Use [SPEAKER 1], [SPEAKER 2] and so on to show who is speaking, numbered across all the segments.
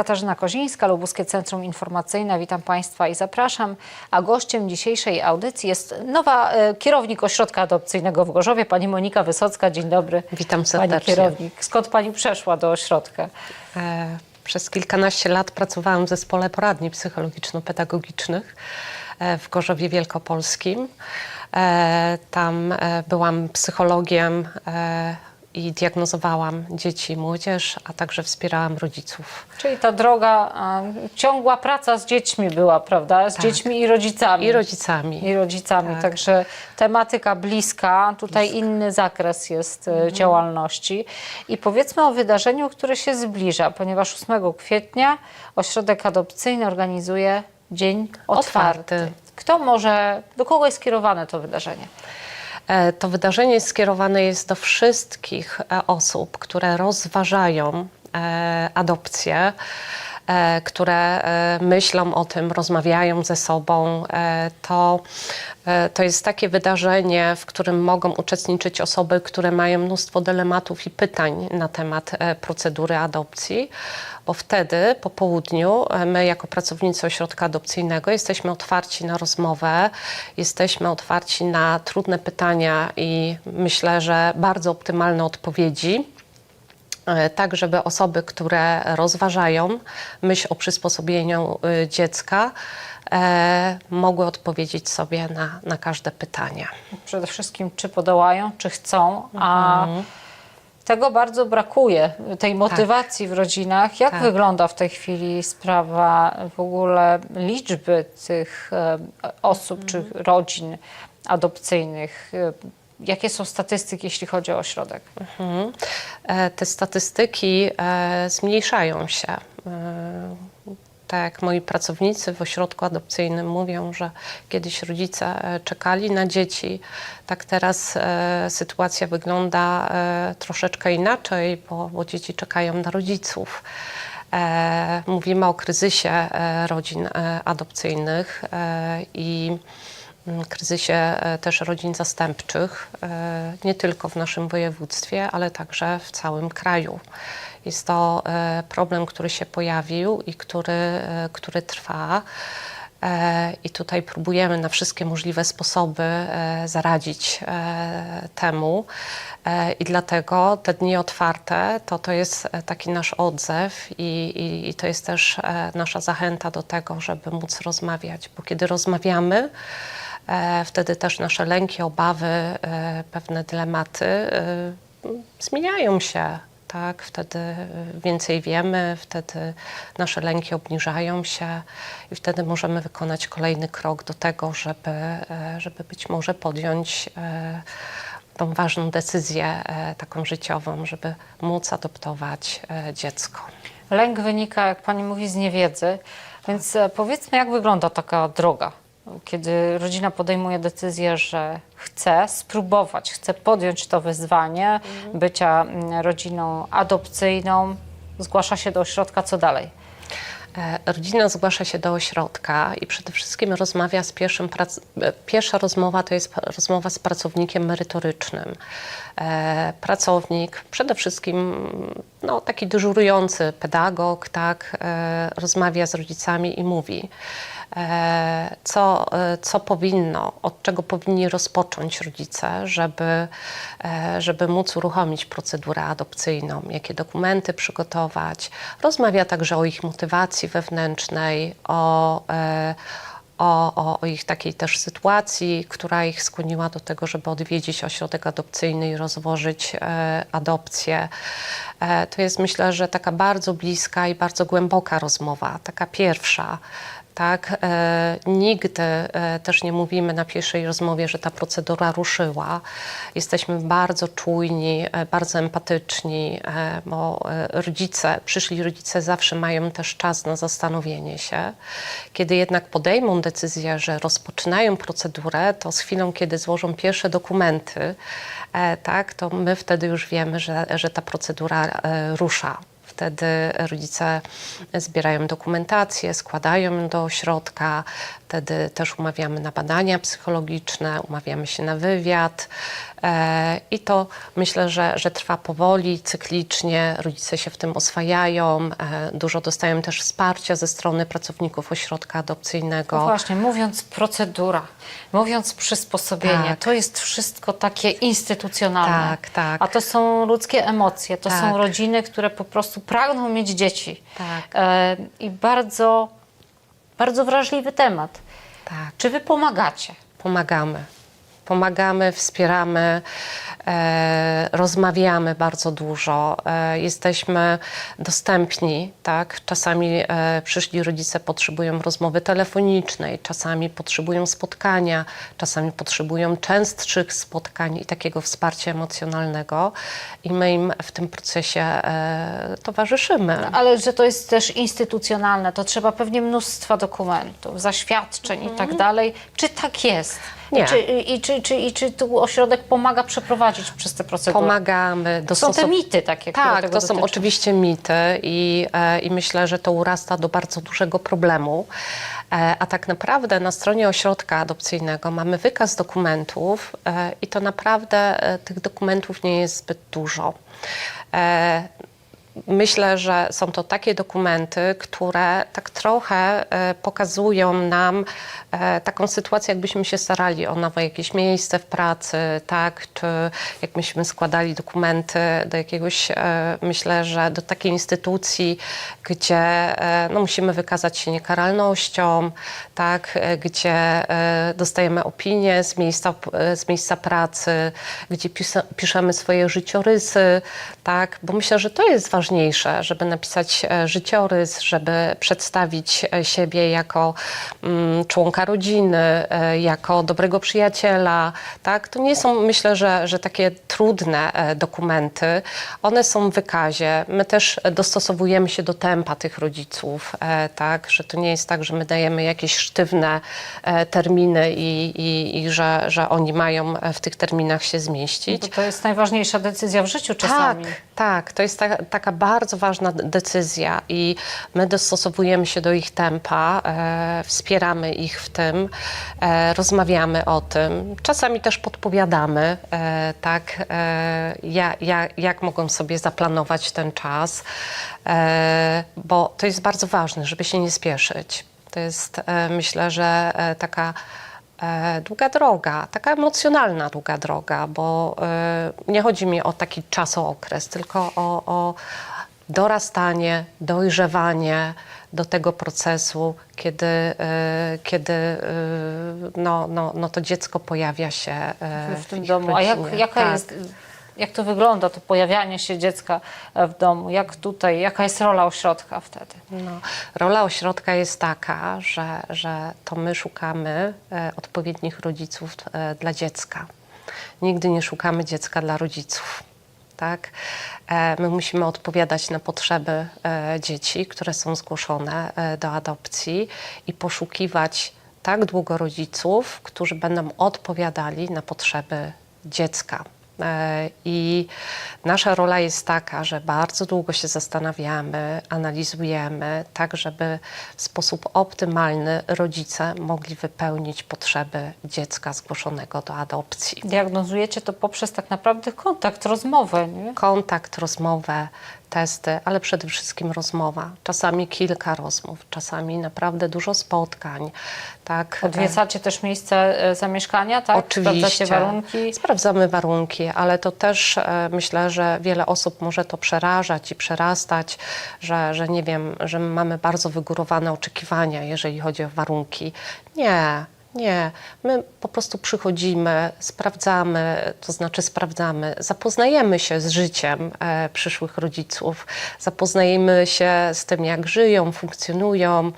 [SPEAKER 1] Katarzyna Kozińska, Lubuskie Centrum Informacyjne. Witam Państwa i zapraszam. A gościem dzisiejszej audycji jest nowa e, kierownik Ośrodka Adopcyjnego w Gorzowie, pani Monika Wysocka. Dzień dobry.
[SPEAKER 2] Witam
[SPEAKER 1] Pani
[SPEAKER 2] serdecznie.
[SPEAKER 1] kierownik. Skąd pani przeszła do ośrodka?
[SPEAKER 2] E, Przez kilkanaście lat pracowałam w zespole poradni psychologiczno-pedagogicznych e, w Gorzowie Wielkopolskim. E, Tam byłam psychologiem i diagnozowałam dzieci i młodzież, a także wspierałam rodziców.
[SPEAKER 1] Czyli ta droga, ciągła praca z dziećmi była, prawda? Z dziećmi i rodzicami.
[SPEAKER 2] I rodzicami.
[SPEAKER 1] I rodzicami.
[SPEAKER 2] Tak.
[SPEAKER 1] Także tematyka bliska, tutaj inny zakres jest e,
[SPEAKER 2] Mhm.
[SPEAKER 1] działalności. I powiedzmy o wydarzeniu, które się zbliża, ponieważ 8 kwietnia Ośrodek Adopcyjny organizuje Dzień Otwarty.
[SPEAKER 2] Otwarty.
[SPEAKER 1] Kto może, do kogo jest skierowane to wydarzenie?
[SPEAKER 2] E, To wydarzenie skierowane jest do wszystkich e, osób, które rozważają e, adopcję, które e, myślą o tym, rozmawiają ze sobą. E, To, e, to jest takie wydarzenie, w którym mogą uczestniczyć osoby, które mają mnóstwo dylematów i pytań na temat e, procedury adopcji, bo wtedy po południu e, my jako pracownicy ośrodka adopcyjnego jesteśmy otwarci na rozmowę, jesteśmy otwarci na trudne pytania i myślę, że bardzo optymalne odpowiedzi. E, Tak, żeby osoby, które rozważają myśl o przysposobieniu y, dziecka, e, mogły odpowiedzieć sobie na, na każde pytanie.
[SPEAKER 1] Przede wszystkim, czy podołają, czy chcą, a
[SPEAKER 2] Mhm.
[SPEAKER 1] tego bardzo brakuje, tej motywacji w rodzinach. Jak
[SPEAKER 2] Tak.
[SPEAKER 1] wygląda w tej chwili sprawa w ogóle liczby tych e, osób czy
[SPEAKER 2] Mhm.
[SPEAKER 1] rodzin adopcyjnych? Jakie są statystyki, jeśli chodzi o ośrodek?
[SPEAKER 2] Mhm. E, Te statystyki e, zmniejszają się. E, Tak jak moi pracownicy w ośrodku adopcyjnym mówią, że kiedyś rodzice czekali na dzieci, tak teraz sytuacja wygląda troszeczkę inaczej, bo, bo dzieci czekają na rodziców. Mówimy o kryzysie rodzin adopcyjnych i kryzysie e, też rodzin zastępczych, e, nie tylko w naszym województwie, ale także w całym kraju. Jest to e, problem, który się pojawił i który, który trwa. I tutaj próbujemy na wszystkie możliwe sposoby zaradzić temu. I dlatego te dni otwarte to, to jest taki nasz odzew i, i, i to jest też nasza zachęta do tego, żeby móc rozmawiać, bo kiedy rozmawiamy, wtedy też nasze lęki, obawy, e, pewne dylematy e, zmieniają się. Tak, wtedy e, więcej wiemy, wtedy nasze lęki obniżają się i wtedy możemy wykonać kolejny krok do tego, żeby, e, żeby być może podjąć e, tą ważną decyzję e, taką życiową, żeby móc adoptować e, dziecko.
[SPEAKER 1] Lęk wynika, jak pani mówi, z niewiedzy. Więc e, powiedzmy, jak wygląda taka droga, kiedy rodzina podejmuje decyzję, że chce spróbować, chce podjąć to wyzwanie bycia mm, rodziną adopcyjną, zgłasza się do ośrodka, co dalej?
[SPEAKER 2] E, Rodzina zgłasza się do ośrodka i przede wszystkim rozmawia z pierwszym e, Pierwsza rozmowa to jest rozmowa z pracownikiem merytorycznym. E, Pracownik, przede wszystkim no, taki dyżurujący pedagog, tak, rozmawia z rodzicami i mówi, co, e, co powinno, od czego powinni rozpocząć rodzice, żeby, e, żeby móc uruchomić procedurę adopcyjną, jakie dokumenty przygotować. Rozmawia także o ich motywacji wewnętrznej, o, e, o, o, o ich takiej też sytuacji, która ich skłoniła do tego, żeby odwiedzić ośrodek adopcyjny i rozłożyć e, adopcję. E, to jest myślę, że taka bardzo bliska i bardzo głęboka rozmowa, taka pierwsza. Tak, e, nigdy e, też nie mówimy na pierwszej rozmowie, że ta procedura ruszyła. Jesteśmy bardzo czujni, e, bardzo empatyczni, e, bo e, rodzice, przyszli rodzice zawsze mają też czas na zastanowienie się. Kiedy jednak podejmą decyzję, że rozpoczynają procedurę, to z chwilą, kiedy złożą pierwsze dokumenty, e, tak, to my wtedy już wiemy, że, że ta procedura e, rusza. Wtedy rodzice zbierają dokumentację, składają ją do ośrodka. Wtedy też umawiamy na badania psychologiczne, umawiamy się na wywiad e, i to myślę, że, że trwa powoli, cyklicznie. Rodzice się w tym oswajają, e, dużo dostają też wsparcia ze strony pracowników ośrodka adopcyjnego.
[SPEAKER 1] No właśnie, mówiąc procedura, mówiąc przysposobienie,
[SPEAKER 2] Tak.
[SPEAKER 1] to jest wszystko takie instytucjonalne.
[SPEAKER 2] Tak, tak.
[SPEAKER 1] A to są ludzkie emocje, to
[SPEAKER 2] Tak.
[SPEAKER 1] są rodziny, które po prostu pragną mieć dzieci.
[SPEAKER 2] Tak.
[SPEAKER 1] E, I bardzo, bardzo wrażliwy temat.
[SPEAKER 2] Tak.
[SPEAKER 1] Czy wy pomagacie?
[SPEAKER 2] Pomagamy. Pomagamy, wspieramy, e, rozmawiamy bardzo dużo, e, jesteśmy dostępni, tak? Czasami e, przyszli rodzice potrzebują rozmowy telefonicznej, czasami potrzebują spotkania, czasami potrzebują częstszych spotkań i takiego wsparcia emocjonalnego i my im w tym procesie towarzyszymy.
[SPEAKER 1] Ale że to jest też instytucjonalne, to trzeba pewnie mnóstwa dokumentów, zaświadczeń i tak dalej. Czy tak jest?
[SPEAKER 2] Nie.
[SPEAKER 1] Czy, i, czy, czy, I czy tu ośrodek pomaga przeprowadzić przez te procedury?
[SPEAKER 2] Pomagamy.
[SPEAKER 1] Są te mity takie, które
[SPEAKER 2] Tak, to są
[SPEAKER 1] dotyczą.
[SPEAKER 2] oczywiście mity i, e, i myślę, że to urasta do bardzo dużego problemu. E, a tak naprawdę na stronie ośrodka adopcyjnego mamy wykaz dokumentów e, i to naprawdę e, tych dokumentów nie jest zbyt dużo. E, Myślę, że są to takie dokumenty, które tak trochę e, pokazują nam e, taką sytuację, jakbyśmy się starali o nowe jakieś miejsce w pracy, tak, czy jak myśmy składali dokumenty do jakiegoś, e, myślę, że do takiej instytucji, gdzie no, musimy wykazać się niekaralnością, tak, gdzie dostajemy opinie z miejsca, z miejsca pracy, gdzie piszemy swoje życiorysy, tak, bo myślę, że to jest ważniejsze, żeby napisać e, życiorys, żeby przedstawić e, siebie jako mm, członka rodziny, e, jako dobrego przyjaciela, tak, to nie są, myślę, że, że takie trudne e, dokumenty, one są w wykazie, my też dostosowujemy się do tempa tych rodziców, e, tak, że to nie jest tak, że my dajemy jakieś sztywne e, terminy i, i, i że, że oni mają w tych terminach się zmieścić.
[SPEAKER 1] Bo to jest najważniejsza decyzja w życiu czasami.
[SPEAKER 2] Tak, tak. To jest ta, taka bardzo ważna decyzja i my dostosowujemy się do ich tempa, e, wspieramy ich w tym, e, rozmawiamy o tym. Czasami też podpowiadamy, e, tak, ja, ja, jak mogą sobie zaplanować ten czas, e, bo to jest bardzo ważne, żeby się nie spieszyć. To jest, e, myślę, że e, taka e, długa droga, taka emocjonalna długa droga, bo e, nie chodzi mi o taki czasookres, tylko o, o dorastanie, dojrzewanie do tego procesu, kiedy, e, kiedy e, no, no, no to dziecko pojawia się e,
[SPEAKER 1] w tym
[SPEAKER 2] ich
[SPEAKER 1] domu. A jak, jaka
[SPEAKER 2] Tak.
[SPEAKER 1] jest, jak to wygląda, to pojawianie się dziecka w domu? Jak tutaj, jaka jest rola ośrodka wtedy?
[SPEAKER 2] No, rola ośrodka jest taka, że, że to my szukamy e, odpowiednich rodziców e, dla dziecka. Nigdy nie szukamy dziecka dla rodziców. Tak? E, my musimy odpowiadać na potrzeby e, dzieci, które są zgłoszone e, do adopcji i poszukiwać tak długo rodziców, którzy będą odpowiadali na potrzeby dziecka. E, I nasza rola jest taka, że bardzo długo się zastanawiamy, analizujemy, tak żeby w sposób optymalny rodzice mogli wypełnić potrzeby dziecka zgłoszonego do adopcji.
[SPEAKER 1] Diagnozujecie to poprzez tak naprawdę kontakt, rozmowę, nie?
[SPEAKER 2] Kontakt, rozmowę, testy, ale przede wszystkim rozmowa. Czasami kilka rozmów, czasami naprawdę dużo spotkań. Tak,
[SPEAKER 1] Odwiedzacie też miejsce zamieszkania, tak?
[SPEAKER 2] Oczywiście.
[SPEAKER 1] Sprawdzacie warunki.
[SPEAKER 2] Sprawdzamy warunki, ale to też e, myślę, że wiele osób może to przerażać i przerastać, że, że nie wiem, że mamy bardzo wygórowane oczekiwania, jeżeli chodzi o warunki. Nie. Nie, my po prostu przychodzimy, sprawdzamy, to znaczy sprawdzamy, zapoznajemy się z życiem e, przyszłych rodziców, zapoznajemy się z tym, jak żyją, funkcjonują,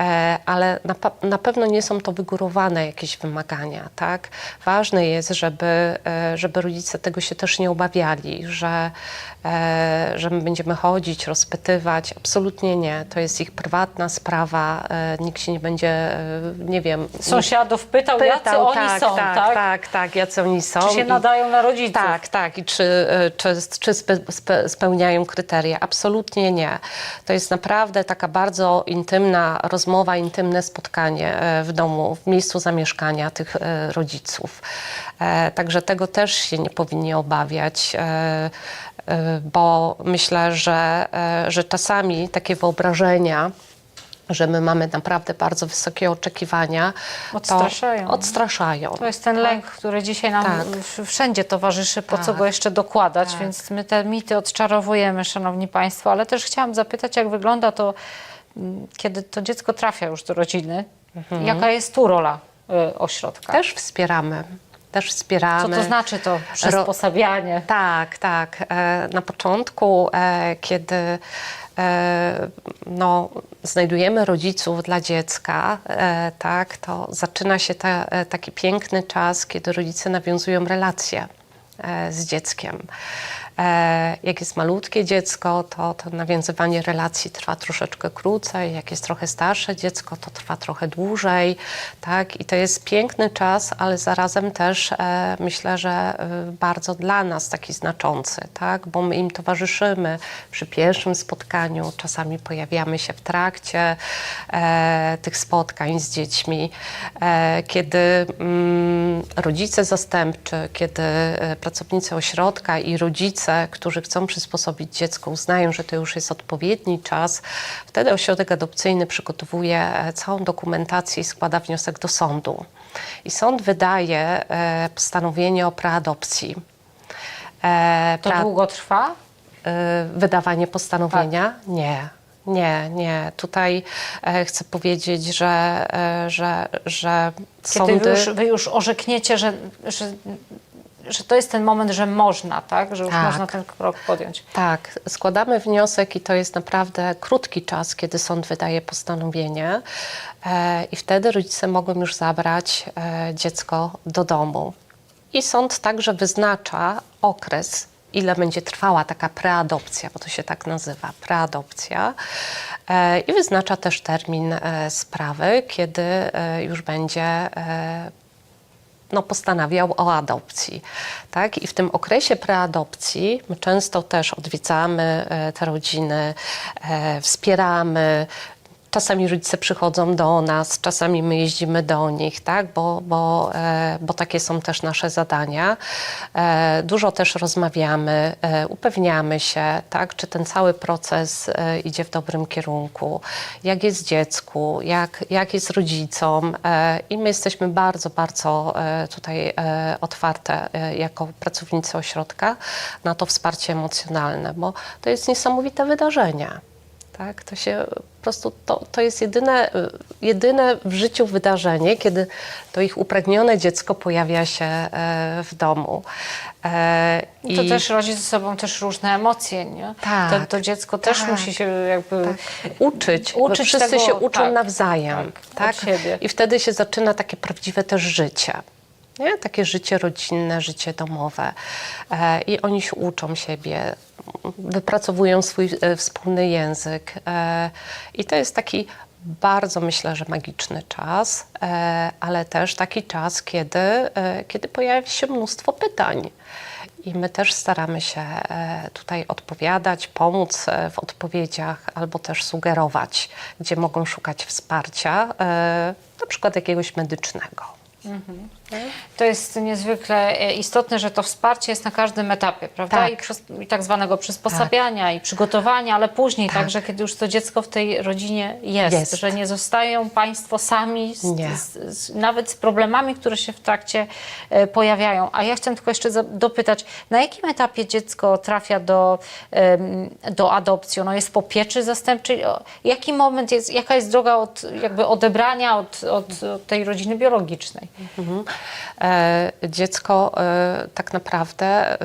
[SPEAKER 2] e, ale na, na pewno nie są to wygórowane jakieś wymagania, tak? Ważne jest, żeby, e, żeby rodzice tego się też nie obawiali, że, e, że my będziemy chodzić, rozpytywać. Absolutnie nie. To jest ich prywatna sprawa. E, nikt się nie będzie, e, nie wiem,
[SPEAKER 1] Sąsiedzi sąsiadów pytał, jacy
[SPEAKER 2] Pytał,
[SPEAKER 1] oni
[SPEAKER 2] tak,
[SPEAKER 1] są,
[SPEAKER 2] tak,
[SPEAKER 1] tak?
[SPEAKER 2] tak, tak, jacy oni są.
[SPEAKER 1] Czy się
[SPEAKER 2] i-
[SPEAKER 1] nadają na rodziców?
[SPEAKER 2] Tak, tak. I czy, y, czy, czy spe, spe, spełniają kryteria? Absolutnie nie. To jest naprawdę taka bardzo intymna rozmowa, intymne spotkanie e, w domu, w miejscu zamieszkania tych e, rodziców. E, Także tego też się nie powinni obawiać, bo myślę, że, że czasami takie wyobrażenia, że my mamy naprawdę bardzo wysokie oczekiwania,
[SPEAKER 1] Odstraszają.
[SPEAKER 2] To odstraszają.
[SPEAKER 1] To jest ten lęk, który dzisiaj nam
[SPEAKER 2] Tak.
[SPEAKER 1] wszędzie towarzyszy, po co
[SPEAKER 2] Tak.
[SPEAKER 1] go jeszcze dokładać,
[SPEAKER 2] Tak.
[SPEAKER 1] więc my te mity odczarowujemy, szanowni państwo, ale też chciałam zapytać, jak wygląda to, kiedy to dziecko trafia już do rodziny,
[SPEAKER 2] Mhm.
[SPEAKER 1] jaka jest tu rola y, ośrodka?
[SPEAKER 2] Też wspieramy. Też
[SPEAKER 1] Co
[SPEAKER 2] wspieramy.
[SPEAKER 1] to znaczy to przysposabianie?
[SPEAKER 2] Tak, tak. E, Na początku, e, kiedy no, znajdujemy rodziców dla dziecka, e, tak, to zaczyna się ta, e, taki piękny czas, kiedy rodzice nawiązują relacje e, z dzieckiem. E, Jak jest malutkie dziecko, to, to nawiązywanie relacji trwa troszeczkę krócej. Jak jest trochę starsze dziecko, to trwa trochę dłużej. Tak? I to jest piękny czas, ale zarazem też e, myślę, że e, bardzo dla nas taki znaczący, tak? bo my im towarzyszymy przy pierwszym spotkaniu, czasami pojawiamy się w trakcie tych spotkań z dziećmi, kiedy mm, rodzice zastępczy, kiedy pracownicy ośrodka i rodzice, którzy chcą przysposobić dziecko, uznają, że to już jest odpowiedni czas, wtedy ośrodek adopcyjny przygotowuje e, całą dokumentację i składa wniosek do sądu. I sąd wydaje e, postanowienie o preadopcji. E,
[SPEAKER 1] To długo trwa?
[SPEAKER 2] wydawanie postanowienia? Nie. Nie, nie. Tutaj e, chcę powiedzieć, że, e, że, że
[SPEAKER 1] Kiedy
[SPEAKER 2] sądy...
[SPEAKER 1] wy już, wy już orzekniecie, że, że, że to jest ten moment, że można, tak? Że już
[SPEAKER 2] Tak.
[SPEAKER 1] można ten krok podjąć.
[SPEAKER 2] Tak, składamy wniosek i to jest naprawdę krótki czas, kiedy sąd wydaje postanowienie e, i wtedy rodzice mogą już zabrać e, dziecko do domu. I sąd także wyznacza okres, ile będzie trwała taka preadopcja, bo to się tak nazywa, preadopcja. E, I wyznacza też termin e, sprawy, kiedy e, już będzie e, no, postanawiał o adopcji. Tak? I w tym okresie preadopcji my często też odwiedzamy e, te rodziny, e, wspieramy. Czasami rodzice przychodzą do nas, czasami my jeździmy do nich, tak? bo, bo, e, bo takie są też nasze zadania. E, dużo też rozmawiamy, e, upewniamy się, tak? czy ten cały proces idzie w dobrym kierunku, jak jest dziecku, jak, jak jest rodzicom. I my jesteśmy bardzo, bardzo tutaj otwarte jako pracownicy ośrodka na to wsparcie emocjonalne, bo to jest niesamowite wydarzenie. Tak, to się po prostu to, to jest jedyne, jedyne w życiu wydarzenie, kiedy to ich upragnione dziecko pojawia się e, w domu. E,
[SPEAKER 1] I to też rodzi ze sobą też różne emocje, nie?
[SPEAKER 2] Tak,
[SPEAKER 1] To, to dziecko też
[SPEAKER 2] tak.
[SPEAKER 1] musi się jakby...
[SPEAKER 2] uczyć.
[SPEAKER 1] Uczyć
[SPEAKER 2] bo wszyscy
[SPEAKER 1] tego,
[SPEAKER 2] się uczą
[SPEAKER 1] tak,
[SPEAKER 2] nawzajem.
[SPEAKER 1] tak,
[SPEAKER 2] Tak,
[SPEAKER 1] od siebie.
[SPEAKER 2] I wtedy się zaczyna takie prawdziwe też życie. Nie? Takie życie rodzinne, życie domowe. E, I oni się uczą siebie, wypracowują swój e, wspólny język. E, I to jest taki bardzo, myślę, że magiczny czas, ale też taki czas, kiedy, kiedy pojawia się mnóstwo pytań. I my też staramy się tutaj odpowiadać, pomóc w odpowiedziach albo też sugerować, gdzie mogą szukać wsparcia, na przykład jakiegoś medycznego.
[SPEAKER 1] To jest niezwykle e, istotne, że to wsparcie jest na każdym etapie, prawda?
[SPEAKER 2] Tak.
[SPEAKER 1] I, przys- I tak zwanego przysposabiania i przygotowania, ale później także, kiedy już to dziecko w tej rodzinie jest,
[SPEAKER 2] Jest.
[SPEAKER 1] że nie zostają Państwo sami, z, z, z, nawet z problemami, które się w trakcie e, pojawiają. A ja chciałam tylko jeszcze dopytać, na jakim etapie dziecko trafia do, em, do adopcji? Ono jest po pieczy zastępczej? Jaki moment jest, jaka jest droga od jakby odebrania od, od, od tej rodziny biologicznej?
[SPEAKER 2] Mhm. E, dziecko e, tak naprawdę e,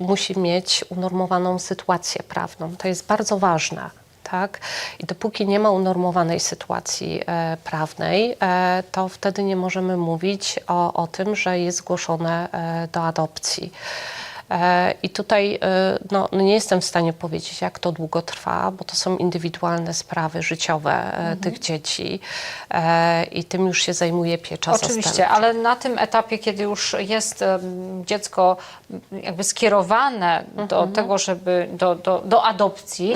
[SPEAKER 2] musi mieć unormowaną sytuację prawną. To jest bardzo ważne. Tak? I dopóki nie ma unormowanej sytuacji e, prawnej, e, to wtedy nie możemy mówić o, o tym, że jest zgłoszone e, do adopcji. E, I tutaj e, no, no nie jestem w stanie powiedzieć, jak to długo trwa, bo to są indywidualne sprawy życiowe e,
[SPEAKER 1] Mhm.
[SPEAKER 2] tych dzieci i tym już się zajmuje piecza
[SPEAKER 1] Oczywiście,
[SPEAKER 2] zastępcza.
[SPEAKER 1] ale na tym etapie, kiedy już jest dziecko jakby skierowane do
[SPEAKER 2] Mhm.
[SPEAKER 1] tego, żeby do, do, do adopcji,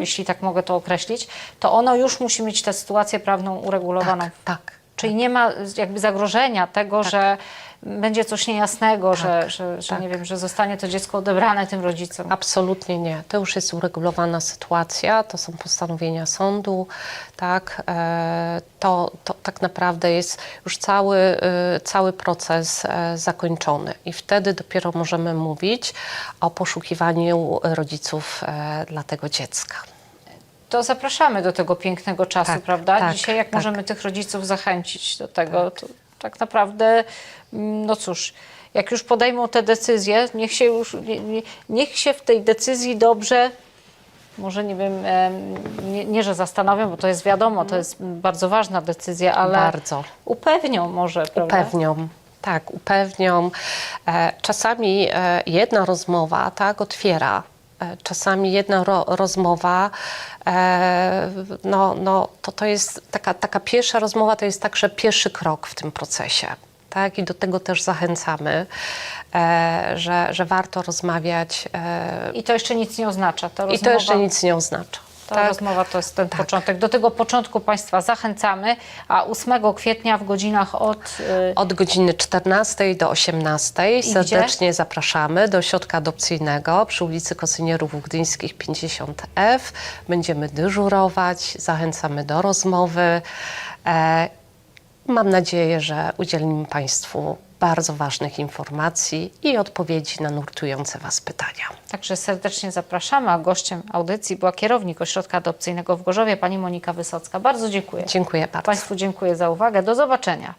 [SPEAKER 1] jeśli tak mogę to określić, to ono już musi mieć tę sytuację prawną uregulowaną.
[SPEAKER 2] Tak, tak.
[SPEAKER 1] Czyli nie ma jakby zagrożenia tego, że będzie coś niejasnego, że, że, że
[SPEAKER 2] tak.
[SPEAKER 1] nie wiem, że zostanie to dziecko odebrane tym rodzicom.
[SPEAKER 2] Absolutnie nie. To już jest uregulowana sytuacja, to są postanowienia sądu, tak. E, To, to tak naprawdę jest już cały, e, cały proces e, zakończony i wtedy dopiero możemy mówić o poszukiwaniu rodziców dla tego dziecka.
[SPEAKER 1] To zapraszamy do tego pięknego czasu,
[SPEAKER 2] Tak,
[SPEAKER 1] prawda?
[SPEAKER 2] tak,
[SPEAKER 1] Dzisiaj jak
[SPEAKER 2] tak.
[SPEAKER 1] możemy tych rodziców zachęcić do tego, to tak naprawdę, mm, no cóż, jak już podejmą te decyzje, niech się już, nie, nie, niech się w tej decyzji dobrze, może nie wiem, em, nie, nie że zastanowią, bo to jest wiadomo, to jest bardzo ważna decyzja, ale
[SPEAKER 2] Bardzo.
[SPEAKER 1] upewnią może, prawda?
[SPEAKER 2] Upewnią. Tak, upewnią. E, Czasami e, jedna rozmowa tak otwiera. E, Czasami jedna ro, rozmowa, e, no, no, to, to jest taka, taka pierwsza rozmowa, to jest także pierwszy krok w tym procesie. Tak? I do tego też zachęcamy, e, że, że warto rozmawiać. E,
[SPEAKER 1] I to jeszcze nic nie oznacza.
[SPEAKER 2] I to jeszcze nic nie oznacza.
[SPEAKER 1] Ta
[SPEAKER 2] tak?
[SPEAKER 1] rozmowa to jest ten początek. Do tego początku Państwa zachęcamy, a 8 kwietnia w godzinach od... y,
[SPEAKER 2] Od godziny 14 do 18
[SPEAKER 1] gdzie?
[SPEAKER 2] serdecznie zapraszamy do ośrodka adopcyjnego przy ulicy Kosynierów Gdyńskich 50F. Będziemy dyżurować, zachęcamy do rozmowy. E, mam nadzieję, że udzielimy Państwu bardzo ważnych informacji i odpowiedzi na nurtujące Was pytania.
[SPEAKER 1] Także serdecznie zapraszamy, a gościem audycji była kierownik Ośrodka Adopcyjnego w Gorzowie, pani Monika Wysocka. Bardzo dziękuję.
[SPEAKER 2] Dziękuję bardzo.
[SPEAKER 1] Państwu dziękuję za uwagę. Do zobaczenia.